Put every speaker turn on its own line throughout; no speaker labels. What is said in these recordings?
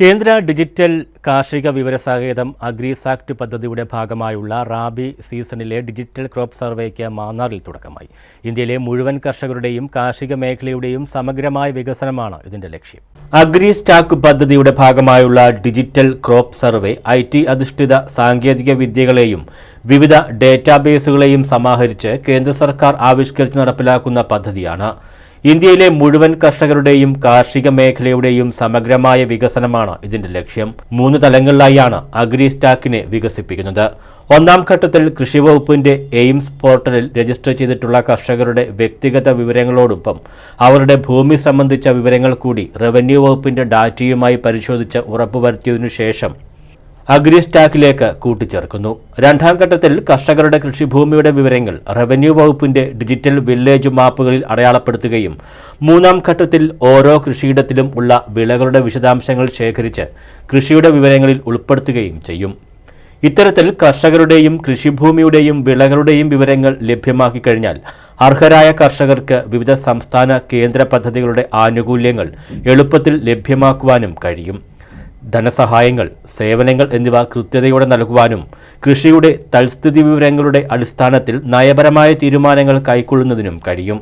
കേന്ദ്ര ഡിജിറ്റൽ കാർഷിക വിവര സഹേതം അഗ്രിസാക്ട് പദ്ധതിയുടെ ഭാഗമായുള്ള റാബി സീസണിലെ ഡിജിറ്റൽ ക്രോപ്പ് സർവേക്ക് മാന്നാറിൽ തുടക്കമായി. ഇന്ത്യയിലെ മുഴുവൻ കർഷകരുടെയും കാർഷിക മേഖലയുടെയും സമഗ്രമായ വികസനമാണ് ഇതിന്റെ ലക്ഷ്യം. അഗ്രി സ്റ്റാക്ക് പദ്ധതിയുടെ ഭാഗമായുള്ള digital crop survey I T അധിഷ്ഠിത സാങ്കേതിക വിദ്യകളെയും വിവിധ ഡേറ്റാബേസുകളെയും സമാഹരിച്ച് കേന്ദ്ര സർക്കാർ ആവിഷ്കരിച്ച് നടപ്പിലാക്കുന്ന പദ്ധതിയാണ്. ഇന്ത്യയിലെ മുഴുവൻ കർഷകരുടെയും കാർഷിക മേഖലയുടെയും സമഗ്രമായ വികസനമാണ് ഇതിന്റെ ലക്ഷ്യം. മൂന്ന് തലങ്ങളിലായാണ് അഗ്രി സ്റ്റാക്കിനെ വികസിപ്പിക്കുന്നത്. ഒന്നാം ഘട്ടത്തിൽ കൃഷി വകുപ്പിന്റെ എയിംസ് പോർട്ടലിൽ രജിസ്റ്റർ ചെയ്തിട്ടുള്ള കർഷകരുടെ വ്യക്തിഗത വിവരങ്ങളോടൊപ്പം അവരുടെ ഭൂമി സംബന്ധിച്ച വിവരങ്ങൾ കൂടി റവന്യൂ വകുപ്പിന്റെ ഡാറ്റയുമായി പരിശോധിച്ച് ഉറപ്പുവരുത്തിയതിനു ശേഷം അഗ്രി സ്റ്റാക്കിലേക്ക് കൂട്ടിച്ചേർക്കുന്നു. രണ്ടാം ഘട്ടത്തിൽ കർഷകരുടെ കൃഷിഭൂമിയുടെ വിവരങ്ങൾ റവന്യൂ വകുപ്പിന്റെ ഡിജിറ്റൽ വില്ലേജ് മാപ്പുകളിൽ അടയാളപ്പെടുത്തുകയും മൂന്നാം ഘട്ടത്തിൽ ഓരോ കൃഷിയിടത്തിലും ഉള്ള വിളകളുടെ വിശദാംശങ്ങൾ ശേഖരിച്ച് കൃഷിയുടെ വിവരങ്ങളിൽ ഉൾപ്പെടുത്തുകയും ചെയ്യും. ഇത്തരത്തിൽ കർഷകരുടെയും കൃഷിഭൂമിയുടെയും വിളകളുടെയും വിവരങ്ങൾ ലഭ്യമാക്കി കഴിഞ്ഞാൽ അർഹരായ കർഷകർക്ക് വിവിധ സംസ്ഥാന കേന്ദ്ര പദ്ധതികളുടെ ആനുകൂല്യങ്ങൾ എളുപ്പത്തിൽ ലഭ്യമാക്കുവാനും കഴിയും. ധനസഹായങ്ങൾ സേവനങ്ങൾ എന്നിവ കൃത്യതയോടെ നൽകുവാനും കൃഷിയുടെ തൽസ്ഥിതി വിവരങ്ങളുടെ അടിസ്ഥാനത്തിൽ നയപരമായ തീരുമാനങ്ങൾ കൈക്കൊള്ളുന്നതിനും കഴിയും.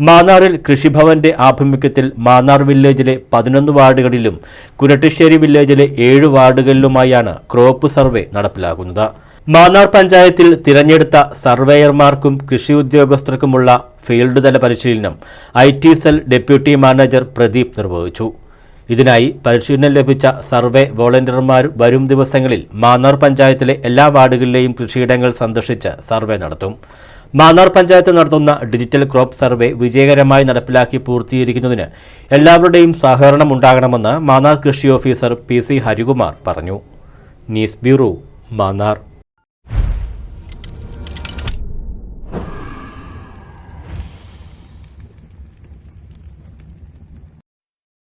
മാന്നാറിൽ കൃഷിഭവന്റെ ആഭിമുഖ്യത്തിൽ മാന്നാർ വില്ലേജിലെ പതിനൊന്ന് വാർഡുകളിലും കുരട്ടിശ്ശേരി വില്ലേജിലെ ഏഴ് വാർഡുകളിലുമായാണ് ക്രോപ്പ് സർവേ നടപ്പിലാക്കുന്നത് മാന്നാർ പഞ്ചായത്തിൽ തിരഞ്ഞെടുത്ത സർവേയർമാർക്കും കൃഷി ഉദ്യോഗസ്ഥർക്കുമുള്ള ഫീൽഡ് തല പരിശീലനം I T cell deputy manager Pradeep നിർവഹിച്ചു. ഇതിനായി പരിശീലനം ലഭിച്ച സർവേ വോളണ്ടിയർമാർ വരും ദിവസങ്ങളിൽ മാന്നാർ പഞ്ചായത്തിലെ എല്ലാ വാർഡുകളിലെയും കൃഷിയിടങ്ങൾ സന്ദർശിച്ച് സർവേ നടത്തും. മാന്നാർ പഞ്ചായത്ത് നടത്തുന്ന ഡിജിറ്റൽ ക്രോപ്പ് സർവേ വിജയകരമായി നടപ്പിലാക്കി പൂർത്തീകരിക്കുന്നതിന് എല്ലാവരുടെയും സഹകരണം ഉണ്ടാകണമെന്ന് മാന്നാർ കൃഷി ഓഫീസർ പി സി ഹരികുമാർ പറഞ്ഞു. News bureau Mannar.